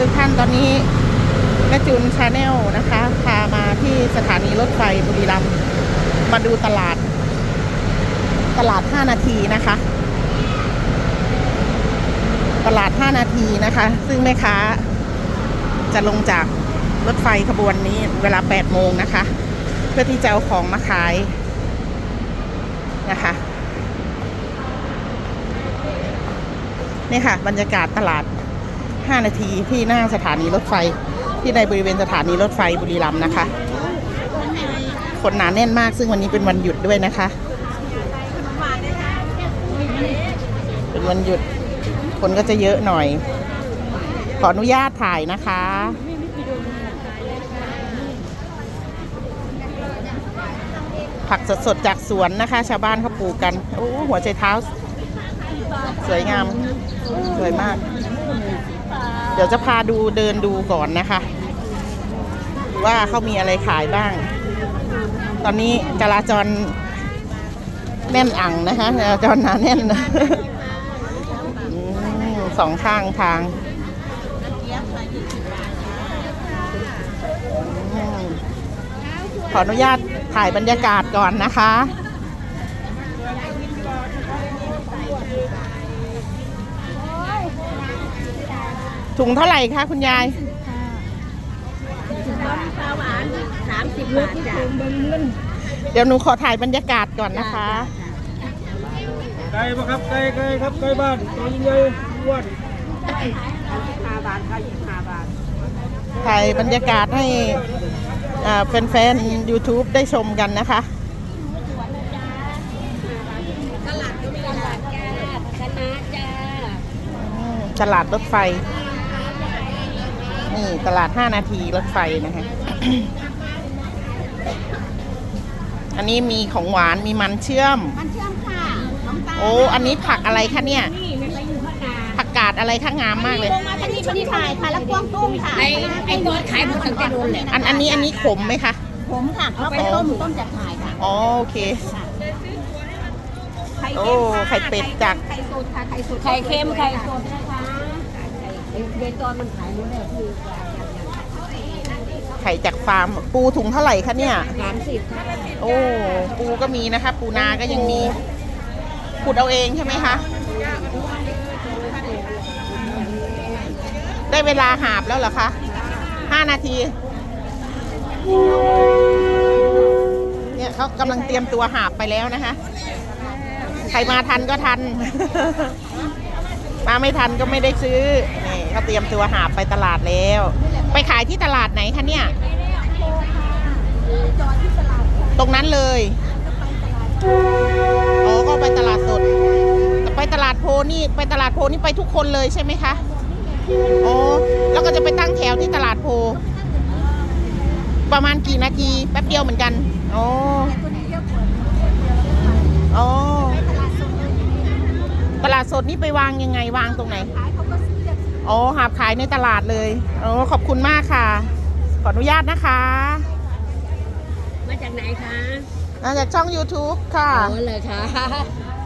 ทุกท่านตอนนี้แม่จูนชาแนลนะคะพามาที่สถานีรถไฟบุรีรัมย์มาดูตลาด ตลาด 5 นาทีนะคะ ตลาด 5 นาทีนะคะ ซึ่งแม่ค้าจะลงจากรถไฟขบวนนี้เวลา 8 โมงนะคะ เพื่อที่จะเอาของมาขายนะคะนี่ค่ะ บรรยากาศตลาด 5 นาทีที่หน้าสถานีรถไฟ ที่ในบริเวณสถานีรถไฟบุรีรัมย์นะคะ คนหนาแน่นมากซึ่งวันนี้เป็นวันหยุดด้วยนะคะ เป็นวันหยุดคนก็จะเยอะหน่อย ขออนุญาตถ่ายนะคะผักสดๆจากสวนนะคะ ชาวบ้านเขาปลูกกัน โอ้หัวใจเท้า สวยงาม สวยมาก เดี๋ยวจะพาดูเดินดูก่อนนะคะ ว่าเขามีอะไรขายบ้าง ตอนนี้จราจรแน่นอังนะคะจราจรหนาแน่นสองข้างทางขออนุญาตถ่ายบรรยากาศก่อนนะคะ ถุงเท่าไหร่คะคุณยายปลาหวานสามสิบบาทจ้ะเดี๋ยวหนูขอถ่ายบรรยากาศก่อนนะคะ ไก่ปะครับไก่ไก่ครับไก่บ้านตัวใหญ่อ้วนห้าบาทค่ะยี่ห้าบาทถ่ายบรรยากาศให้อ่าแฟนๆ YouTube ได้ชมกันนะคะตลาดก็มีตลาดจ้าคณะจ้าอืมตลาดรถไฟ นี่ตลาด 5 นาทีรถไฟนะคะ อันนี้มีของหวานมีมันเชื่อม มันเชื่อมค่ะน้องตาลโอ้ อันนี้ผักอะไรคะเนี่ย นี่มันไปอยู่ข้างหน้าผักกาดอะไรคะงามมากเลย ลงมาที่นี่พอดีถ่ายค่ะแล้วกวางตุ้งค่ะไอ้ไอ้ตัวขายหมดตั้งแต่โดนเลยอันอันนี้อันนี้ขมไหมคะ ผมค่ะเอาไปต้มต้มจากขายค่ะอ๋อโอเคไข่โอ้เค็มค่ะไข่เป็ดจาก ไข่สดค่ะไข่สดไข่เค็มไข่สดนะคะไอ้ เดนตอนมันขายหมดแล้วคือไข่จากฟาร์มปูถุงเท่าไหร่คะเนี่ย สามสิบค่ะโอ้ปูก็มีนะคะ ปูนาก็ยังมีขุดเอาเองใช่ไหมคะ ได้เวลาหาบแล้วเหรอคะห้านาที เนี่ยเขากำลังเตรียมตัวหาบไปแล้วนะคะ ใครมาทันก็ทัน มาไม่ทันก็ไม่ได้ซื้อ นี่เตรียมตัวหาไปตลาดแล้ว ไปขายที่ตลาดไหนคะเนี่ย ตรงนั้นเลยอ๋อก็ไปตลาดสด ไปตลาดโพนี่ไปตลาดโพนี่ไปทุกคนเลยใช่ไหมคะอ๋อแล้วก็จะไปตั้งแถวที่ตลาดโพ ประมาณกี่นาทีแป๊บเดียวเหมือนกันอ๋ออ๋อตลาดสดนี่ไปวางยังไงวางตรงไหน อ๋อหาบขายในตลาดเลยอ๋อขอบคุณมากค่ะ ขออนุญาตนะคะ มาจากไหนคะมาจากช่อง YouTube ค่ะอ๋อเลยค่ะ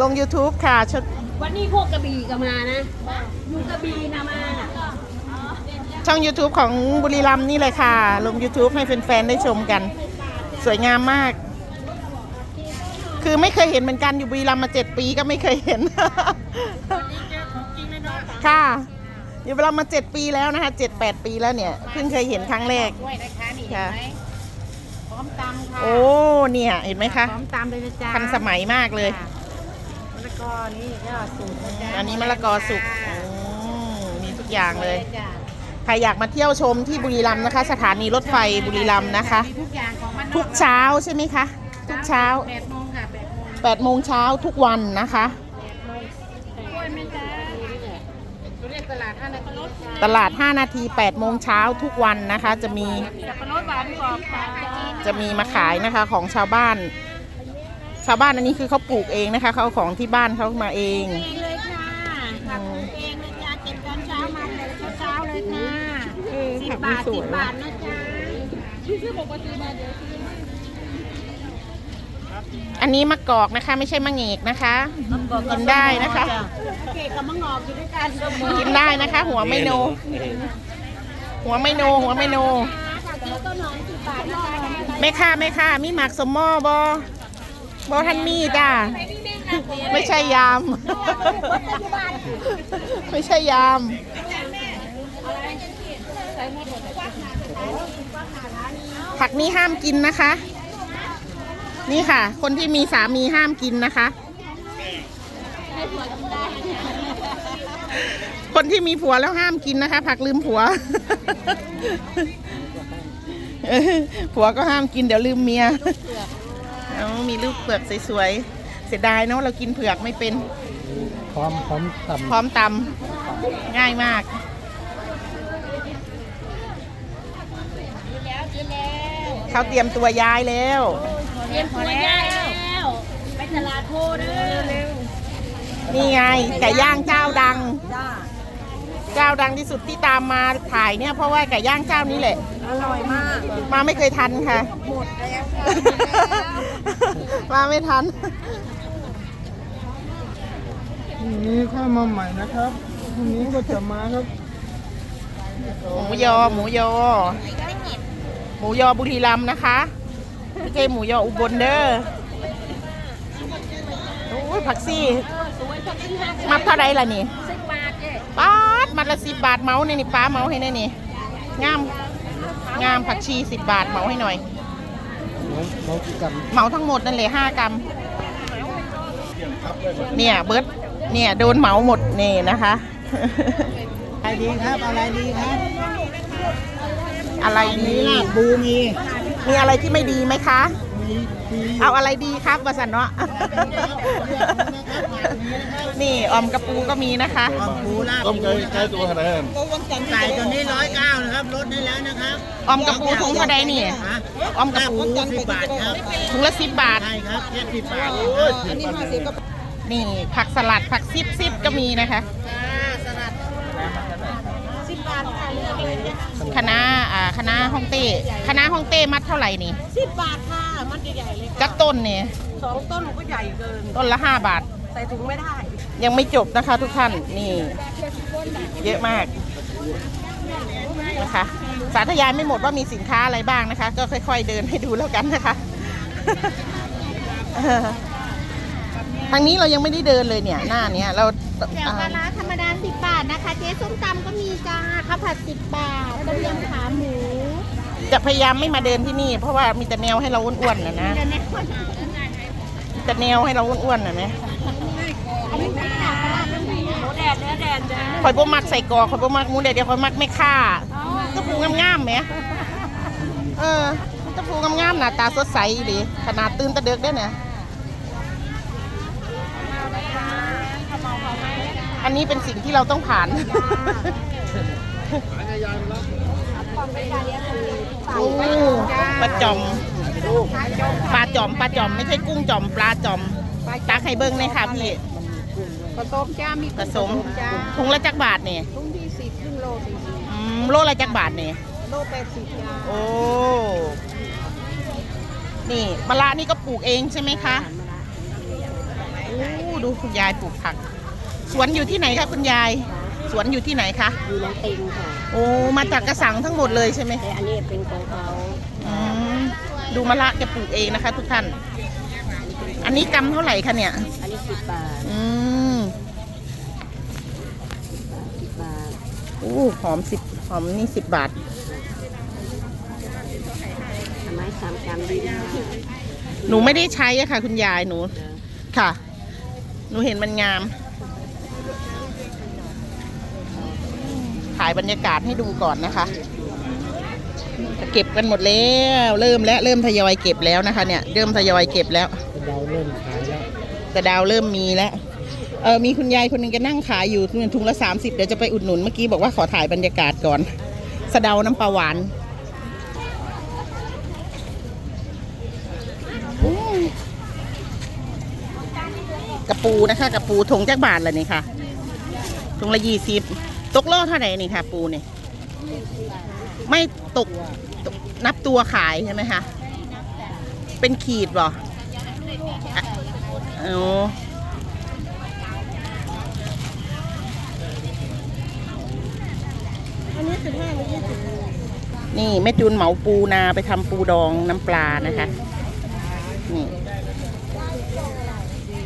ลง YouTube ค่ะชุดวันนี้พวกกระบี่ก็มานะอยู่กระบี่นะมาน่ะช่อง YouTube ของบุรีรัมย์นี่เลยค่ะ ลง YouTube ให้แฟนๆได้ชมกัน สวยงามมาก คือไม่เคยเห็นเหมือนกันอยู่บุรีรัมย์มาเจ็ดปีก็ไม่เคยเห็น ค่ะ อยู่บุรีรัมย์มาเจ็ดปีแล้วนะคะเจ็ดแปดปีแล้วเนี่ยเพิ่งเคยเห็นครั้งแรก ด้วยนะคะนี่ค่ะเห็นไหมพร้อมตำค่ะโอ้เนี่ยเห็นไหมคะพร้อมตำเลยนะจ๊ะทันสมัยมากเลยมะละกอนี่ก็สูตรนะจ๊ะอันนี้มะละกอสุกอืมมีทุกอย่างเลย จ้ะใครอยากมาเที่ยวชมที่บุรีรัมย์นะคะ สถานีรถไฟบุรีรัมย์นะคะ มีทุกอย่างของมันทุกเช้าใช่ไหมคะ ทุกเช้า แปดโมงค่ะแปดโมง8โมงเช้าทุกวันนะคะ กล้วยไหมจ๊ะเขาเรียก ตลาดห้านาทีตลาด 5 นาที8โมงเช้าทุกวันนะคะ จะมีสับปะรดหวานกรอบค่ะจะมีมาขายนะคะของชาวบ้าน ชาวบ้านอันนี้คือเขาปลูกเองนะคะเขาเอาของที่บ้านเขามาเอง เองเลยค่ะผักปลูกเองเลยจ้ะเก็บตอนเช้ามาเลยเช้าๆเลยค่ะสิบบาทสิบบาทนะจ๊ะซื้อปกติมาเดี๋ยวซื้อ อันนี้มะกอกนะคะ ไม่ใช่มะเงกนะคะ กินได้นะคะ เกกับมะงอกอยู่ด้วยกันกินได้นะคะ หัวไม่โน หัวไม่โน หัวไม่โนผักชีต้นหอมสิบบาทนะคะแม่ค่าแม่ค่ามีหมักสมหมอบอบอท่านมีจ้าไม่ใช่ยาม ไม่ใช่ยามผักนี้ห้ามกินนะคะ นี่ค่ะ คนที่มีสามีห้ามกินนะคะ คนที่มีผัวแล้วห้ามกินนะคะ ผักลืมผัวเออผัวก็ห้ามกินเดี๋ยวลืมเมียเอามีลูกเปลือกสวยๆ เสียดายเนาะเรากินเผือกไม่เป็น พร้อมพร้อมต่พร้อมตำง่ายมากเขาเตรียมตัวย้ายแล้วเต รียมตัวย้ายแล้วไปตลาดโพเด้อเร็วนี่ไงไก่ย่างเจ้าดัง เจ้าดังที่สุดที่ตามมาถ่ายเนี่ยเพราะว่าไก่ย่างเจ้านี้แหละ อร่อยมาก มาไม่เคยทันค่ะ หมดแล้วมาไม่ทันพรุ่งนี้ค่อยมาใหม่นะครับพรุ่งนี้ก็จะมาครับ หมูยอ หมูยอ หมูยอบุรีรัมย์นะคะ ไม่ใช่หมูยออุบลเด้อโอ้ยผักซี่สวยผักชีห้ามัดเท่าไรล่ะนี่สิบบาทเจ๊ป้าดมัดละสิบบาทเมาส์เนี่ยนี่ป้าเมาส์ให้แน่นี่งามงามผักชีสิบบาทเมาให้หน่อยเรากี่กันเมาทั้งหมดนั่นเลยห้ากรัมเนี่ยเบิร์ดเนี่ยโดนเหมาหมดนี่นะคะ อะไรดีครับ อะไรดีครับ อะไรดีลาบบูมี มีอะไรที่ไม่ดีไหมคะมีมีเอาอะไรดีครับวสันเนาะ นี่ออมกระปูก็มีนะคะความปูลาบต้มไก่ไก่ตัวขนาดนั้นไก่ตัวนี้ร้อยเก้านะครับลดได้แล้วนะครับออมกระปูถุงเท่าใดนี่ฮะออมกระปูสิบบาทครับถุงละสิบบาทใช่ครับแค่สิบบาทนะครับอันนี้ห้าสิบก็นี่ผักสลัดผักซิบซิบก็มีนะคะ สิบบาท ค่ะเลือกเลยจ้ะคณะอ่าคณะฮ่องเต้คณะฮ่องเต้มัดเท่าไหร่นี่สิบบาทค่ะ มันใหญ่ๆเลยจักต้นเนี่ยสองต้นก็ใหญ่เกิน ต้นละห้าบาท ใส่ถุงไม่ได้ ยังไม่จบนะคะทุกท่าน นี่ เยอะมากนะคะ สาธยายไม่หมดว่ามีสินค้าอะไรบ้างนะคะ ก็ค่อย ๆ เดินให้ดูแล้วกันนะคะเออทางนี้เรายังไม่ได้เดินเลยเนี่ย หน้าเนี้ยเราแจ่วปลาร้าธรรมดาสิบบาทนะคะ เจ๊ส้มตำก็มีจ้าข้าวผัดสิบบาทต้มยำขาหมูจะพยายามไม่มาเดินที่นี่ เพราะว่ามีแต่แนวให้เราอ้วนๆนะนะเดี๋ยวนี้คนมีแต่แนวให้เราอ้วนๆนะนะอันนี้ไม่หนาปลาร้าเป็นหมูแดดเนื้อแดดจ้าคอยบ่มักใส่กรอกคอยบ่มักหมูเด็ดเดียวคอยมักไม่ค่าตะปูงามๆไหมเออตะปูงามๆหน้าตาสดใสดีขนาดตื่นตะเดึกได้เนี่ย อันนี้เป็นสิ่งที่เราต้องผ่านโอ้ปลาจอมปลาจอมปลาจอมไม่ใช่กุ้งจอมปลาจอมตักให้เบิ้งเลยค่ะพี่ผสมจ้ามีผสมถุงละจักบาทเนี่ยทุ่งที่สิบครึ่งโลสี่สิบอืมโลละจักบาทเนี่ยโลแปดสิบจ้าโอ้นี่มะระนี่ก็ปลูกเองใช่ไหมคะโอ้ดูคุณยายปลูกผัก สวนอยู่ที่ไหนคะคุณยาย สวนอยู่ที่ไหนคะอยู่น้องติงค่ะโอ้มาจากกระสังทั้งหมดเลยใช่ไหมแต่อันนี้เป็นของเขาอืมดูมะระแกปลูกเองนะคะ ทุกท่าน อันนี้กำเท่าไหร่คะเนี่ย อันนี้สิบบาทอืมสิบบาทโอ้หอมสิบหอมนี่สิบบาท ทำไมสามกรัมดีนะหนูไม่ได้ใช้อะค่ะ คุณยายหนูค่ะ หนูเห็นมันงามายบรรยากาศให้ดูก่อนนะคะ เก็บกันหมดแล้ว เริ่มแล้วเริ่มทยอยเก็บแล้วนะคะ เนี่ยเริ่มทยอยเก็บแล้วเราเริ่มขายแล้วแต่ดาวเริ่มมีแล้วเออมีคุณยายคนหนึ่งแกนั่งขายอยู่ถุงละสามสิบเดี๋ยวจะไปอุดหนุนเมื่อกี้บอกว่าขอถ่ายบรรยากาศก่อนสะเดาน้ำปลาหวานกระปูนะคะกระปูถุงจักบาทเลยนี่ค่ะถุงละยี่สิบ ตกโลเท่าไหร่นี่ค่ะ ปูนี่ไม่ตกนับตัวขายใช่ไหมคะเป็นขีดเหรออ๋ออันนี้สิบห้าหรือยี่สิบนี่แม่จูนเหมาปูนาไปทำปูดองน้ำปลานะคะ นี่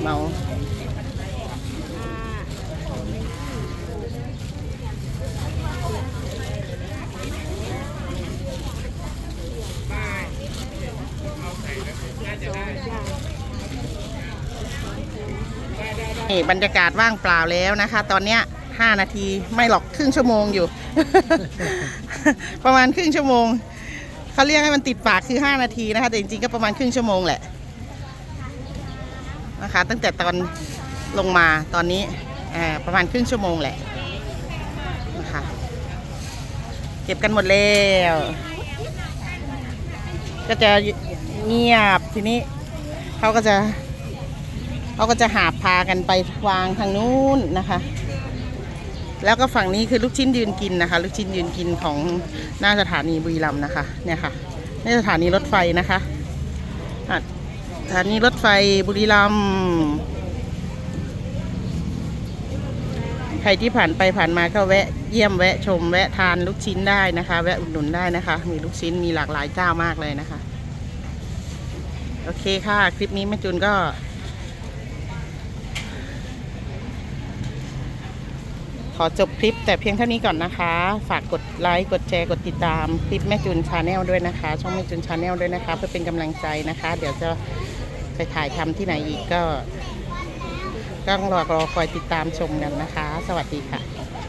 เหมา นี่บรรยากาศว่างเปล่าแล้วนะคะ ตอนเนี้ยห้านาทีไม่หรอกครึ่งชั่วโมงอยู่ ประมาณครึ่งชั่วโมงเขาเรียกให้มันติดปากคือห้านาทีนะคะ แต่จริงๆก็ประมาณครึ่งชั่วโมงแหละนะคะ ตั้งแต่ตอนลงมาตอนนี้ประมาณครึ่งชั่วโมงแหละนะคะเก็บกันหมดแล้ว ก็จะเงียบทีนี้เขาก็จะ เขาก็จะหาพากันไปวางทางนู้นนะคะ แล้วก็ฝั่งนี้คือลูกชิ้นยืนกินนะคะ ลูกชิ้นยืนกินของหน้าสถานีบุรีรัมย์นะคะ เนี่ยค่ะนี่สถานีรถไฟนะคะสถานีรถไฟบุรีรัมย์ใครที่ผ่านไปผ่านมาก็แวะเยี่ยมแวะชมแวะทานลูกชิ้นได้นะคะ แวะอุดหนุนได้นะคะ มีลูกชิ้นมีหลากหลายเจ้ามากเลยนะคะ โอเคค่ะ คลิปนี้แม่จูนก็ ขอจบคลิปแต่เพียงเท่านี้ก่อนนะคะ ฝากกดไลค์ กดแชร์ กดติดตามคลิปแม่จุนชาแนลด้วยนะคะ ช่องแม่จุนชาแนลด้วยนะคะ เพื่อเป็นกำลังใจนะคะ เดี๋ยวจะไปถ่ายทำที่ไหนอีกก็ก็ต้องรอรอคอยติดตามชมกันนะคะ สวัสดีค่ะ